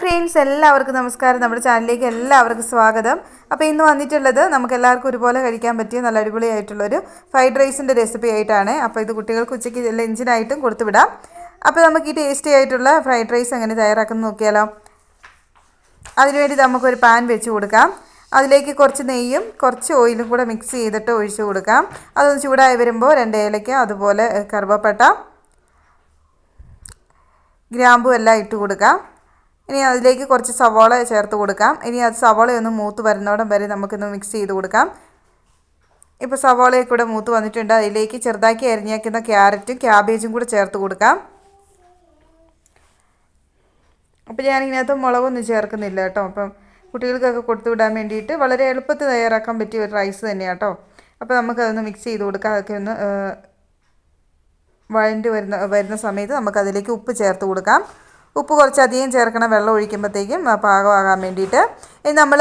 Friends എല്ലാവർക്കും നമസ്കാരം. നമ്മുടെ ചാനലിലേക്ക് എല്ലാവർക്കും സ്വാഗതം. അപ്പോൾ ഇന്ന് വന്നിട്ടുള്ളത് നമുക്ക് എല്ലാവർക്കും ഒരുപോലെ കഴിക്കാൻ പറ്റിയ നല്ല അടിപൊളിയായിട്ടുള്ളൊരു ഫ്രൈഡ് റൈസിന്റെ റെസിപ്പി ആയിട്ടാണ്. അപ്പോൾ ഇത് കുട്ടികൾക്ക് ഉച്ചയ്ക്ക് ലഞ്ചിനായിട്ടും കൊടുത്തുവിടാം. അപ്പോൾ നമുക്ക് ഈ ടേസ്റ്റി ആയിട്ടുള്ള ഫ്രൈഡ് റൈസ് എങ്ങനെ തയ്യാറാക്കുന്നത് നോക്കിയാലോ. അതിനുവേണ്ടി നമുക്കൊരു പാൻ വെച്ച് കൊടുക്കാം. അതിലേക്ക് കുറച്ച് നെയ്യും കുറച്ച് ഓയിലും കൂടെ മിക്സ് ചെയ്തിട്ട് ഒഴിച്ച് കൊടുക്കാം. അതൊന്ന് ചൂടായി വരുമ്പോൾ രണ്ട് ഏലയ്ക്ക അതുപോലെ കറുവപ്പട്ട ഗ്രാമ്പു എല്ലാം ഇട്ട് കൊടുക്കാം. ഇനി അതിലേക്ക് കുറച്ച് സവോള ചേർത്ത് കൊടുക്കാം. ഇനി അത് സവോളയൊന്ന് മൂത്ത് വരുന്നോടം വരെ നമുക്കൊന്ന് മിക്സ് ചെയ്ത് കൊടുക്കാം. ഇപ്പോൾ സവോളയൊക്കെ കൂടെ മൂത്ത് വന്നിട്ടുണ്ട്. അതിലേക്ക് ചെറുതാക്കി അരിഞ്ഞേക്കുന്ന ക്യാരറ്റും ക്യാബേജും കൂടെ ചേർത്ത് കൊടുക്കാം. അപ്പോൾ ഞാൻ ഇതിനകത്ത് മുളകൊന്നും ചേർക്കുന്നില്ല കേട്ടോ. അപ്പം കുട്ടികൾക്കൊക്കെ കൊടുത്തു വിടാൻ വേണ്ടിയിട്ട് വളരെ എളുപ്പത്തിൽ തയ്യാറാക്കാൻ പറ്റിയ ഒരു റൈസ് തന്നെയാണ് കേട്ടോ. അപ്പോൾ നമുക്കതൊന്ന് മിക്സ് ചെയ്ത് കൊടുക്കാം. അതൊക്കെ ഒന്ന് വഴണ്ട് വരുന്ന വരുന്ന സമയത്ത് നമുക്കതിലേക്ക് ഉപ്പ് ചേർത്ത് കൊടുക്കാം. ഉപ്പ് കുറച്ചധികം ചേർക്കണം വെള്ളം ഒഴിക്കുമ്പോഴത്തേക്കും പാകമാകാൻ വേണ്ടിയിട്ട്. ഇനി നമ്മൾ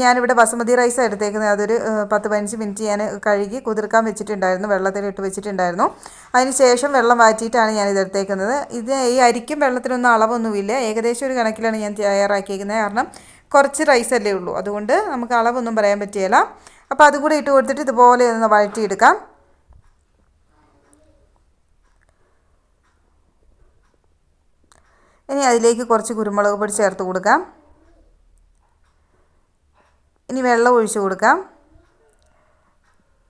ഞാനിവിടെ ബസുമതി റൈസ് എടുത്തേക്കുന്നത്. അതൊരു പത്ത് പതിനഞ്ച് മിനിറ്റ് ഞാൻ കഴുകി കുതിർക്കാൻ വെച്ചിട്ടുണ്ടായിരുന്നു. വെള്ളത്തിലിട്ട് വെച്ചിട്ടുണ്ടായിരുന്നു. അതിന് ശേഷം വെള്ളം വാറ്റിയിട്ടാണ് ഞാൻ എടുത്തേക്കുന്നത്. ഇത് ഈ അരിക്കും വെള്ളത്തിനൊന്നും അളവൊന്നുമില്ല. ഏകദേശം ഒരു കണക്കിലാണ് ഞാൻ തയ്യാറാക്കിയിരിക്കുന്നത്. കാരണം കുറച്ച് റൈസ് അല്ലേ ഉള്ളൂ. അതുകൊണ്ട് നമുക്ക് അളവൊന്നും പറയാൻ പറ്റിയല്ല അപ്പോൾ അതും കൂടി ഇട്ട് കൊടുത്തിട്ട് ഇതുപോലെ ഒന്ന് വഴറ്റിയെടുക്കാം. ഇനി അതിലേക്ക് കുറച്ച് കുരുമുളക് പൊടി ചേർത്ത് കൊടുക്കാം. ഇനി വെള്ളം ഒഴിച്ച് കൊടുക്കാം.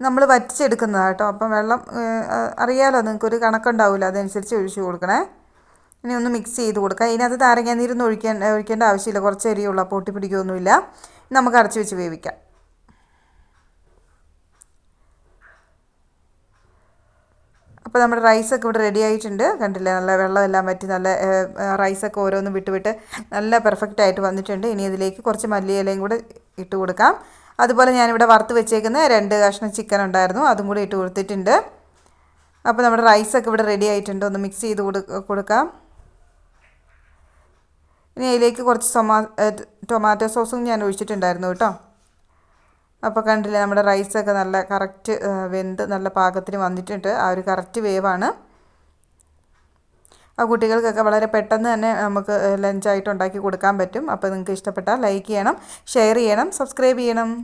നമ്മൾ വറ്റിച്ചെടുക്കുന്നതാണ് കേട്ടോ. അപ്പം വെള്ളം അറിയാലോ നിങ്ങൾക്കൊരു കണക്കുണ്ടാവില്ല അതനുസരിച്ച് ഒഴിച്ച് കൊടുക്കണേ. ഇനി ഒന്ന് മിക്സ് ചെയ്ത് കൊടുക്കാം. ഇതിനകത്ത് അത് നീരൊന്നും ഒഴിക്കാൻ ഒഴിക്കേണ്ട ആവശ്യമില്ല. കുറച്ച് അരിയുള്ള പൊട്ടി പിടിക്കുകയൊന്നുമില്ല നമുക്ക് അടച്ചു വെച്ച് വേവിക്കാം. അപ്പോൾ നമ്മുടെ റൈസൊക്കെ ഇവിടെ റെഡി ആയിട്ടുണ്ട്. കണ്ടില്ലേ? നല്ല വെള്ളമെല്ലാം വറ്റി നല്ല റൈസൊക്കെ ഓരോന്നും വിട്ട് വിട്ട് നല്ല പെർഫെക്റ്റ് ആയിട്ട് വന്നിട്ടുണ്ട്. ഇനി ഇതിലേക്ക് കുറച്ച് മല്ലിയിലയും കൂടെ ഇട്ട് കൊടുക്കാം. അതുപോലെ ഞാനിവിടെ വറുത്ത് വെച്ചേക്കുന്ന രണ്ട് കഷ്ണം ചിക്കൻ ഉണ്ടായിരുന്നു. അതും കൂടി ഇട്ട് കൊടുത്തിട്ടുണ്ട്. അപ്പോൾ നമ്മുടെ റൈസൊക്കെ ഇവിടെ റെഡി ആയിട്ടുണ്ട്. ഒന്ന് മിക്സ് ചെയ്ത് കൊടുക്കാം. ഇനി അതിലേക്ക് കുറച്ച് ടൊമാറ്റോ സോസും ഞാൻ ഒഴിച്ചിട്ടുണ്ടായിരുന്നു കേട്ടോ. അപ്പോൾ കണ്ടില്ലേ നമ്മുടെ റൈസൊക്കെ നല്ല കറക്റ്റ് വെന്ത് നല്ല പാകത്തിന് വന്നിട്ടുണ്ട്. ആ ഒരു കറക്റ്റ് വേവാണ് ആ കുട്ടികൾക്കൊക്കെ വളരെ പെട്ടെന്ന് തന്നെ നമുക്ക് ലഞ്ചായിട്ട് ഉണ്ടാക്കി കൊടുക്കാൻ പറ്റും. അപ്പോൾ നിങ്ങൾക്ക് ഇഷ്ടപ്പെട്ടാൽ ലൈക്ക് ചെയ്യണം ഷെയർ ചെയ്യണം സബ്സ്ക്രൈബ് ചെയ്യണം.